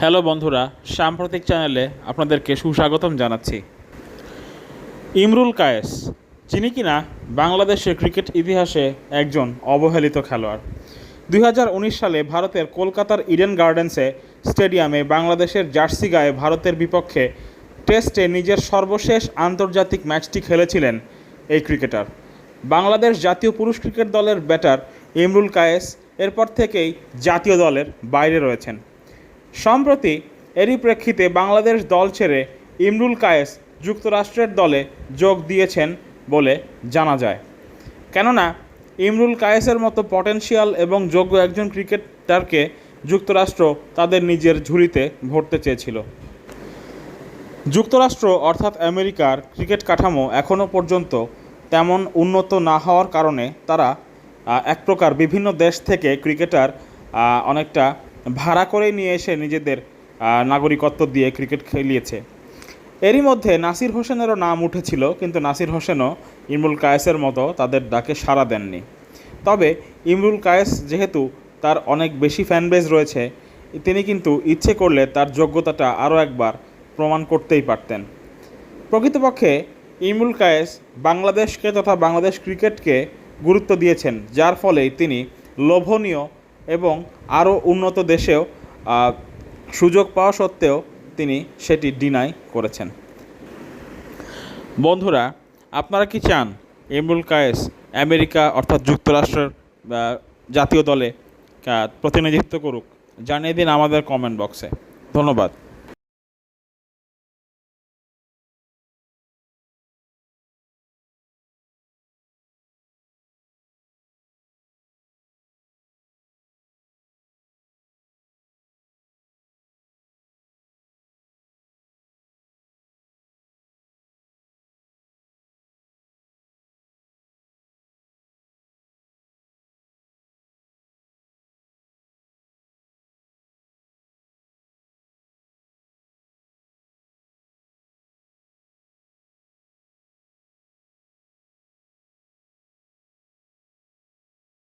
Hello বন্ধুরা, সাম্প্রতিক চ্যানেলে আপনাদেরকে সুস্বাগতম জানাচ্ছি। ইমরুল কায়েস, যিনি কিনা বাংলাদেশের ক্রিকেট ইতিহাসে একজন অবহেলিত খেলোয়াড়। দুই হাজার উনিশ সালে ভারতের কলকাতার ইডেন গার্ডেন্সে স্টেডিয়ামে বাংলাদেশের জার্সি গায়ে ভারতের বিপক্ষে টেস্টে নিজের সর্বশেষ আন্তর্জাতিক ম্যাচটি খেলেছিলেন এই ক্রিকেটার। বাংলাদেশ জাতীয় পুরুষ ক্রিকেট দলের ব্যাটার ইমরুল কায়েস এরপর থেকেই জাতীয় দলের বাইরে রয়েছেন। সম্প্রতি এরই প্রেক্ষিতে বাংলাদেশ দল ছেড়ে ইমরুল কায়েস যুক্তরাষ্ট্রের দলে যোগ দিয়েছেন বলে জানা যায়। কেননা, ইমরুল কায়েসের মতো পটেনশিয়াল এবং যোগ্য একজন ক্রিকেটারকে যুক্তরাষ্ট্র তাদের নিজের ঝুলিতে ভরতে চেয়েছিল। যুক্তরাষ্ট্র অর্থাৎ আমেরিকার ক্রিকেট কাঠামো এখনও পর্যন্ত তেমন উন্নত না হওয়ার কারণে তারা এক প্রকার বিভিন্ন দেশ থেকে ক্রিকেটার অনেকটা ভাড়া করে নিয়ে এসে নিজেদের নাগরিকত্ব দিয়ে ক্রিকেট খেলিয়েছে। এরই মধ্যে নাসির হোসেনেরও নাম উঠেছিল, কিন্তু নাসির হোসেনও ইমরুল কায়েসের মতো তাদের ডাকে সাড়া দেননি। তবে ইমরুল কায়েস যেহেতু তার অনেক বেশি ফ্যানবেজ রয়েছে, তিনি কিন্তু ইচ্ছে করলে তার যোগ্যতাটা আরও একবার প্রমাণ করতেই পারতেন। প্রকৃতপক্ষে ইমরুল কায়েস বাংলাদেশকে তথা বাংলাদেশ ক্রিকেটকে গুরুত্ব দিয়েছেন, যার ফলে তিনি লোভনীয় এবং আরও উন্নত দেশেও সুযোগ পাওয়া সত্ত্বেও তিনি সেটি ডিনাই করেছেন। বন্ধুরা, আপনারা কি চান ইমরুল কায়েস আমেরিকা অর্থাৎ যুক্তরাষ্ট্রের জাতীয় দলে প্রতিনিধিত্ব করুক? জানিয়ে দিন আমাদের কমেন্ট বক্সে ধন্যবাদ।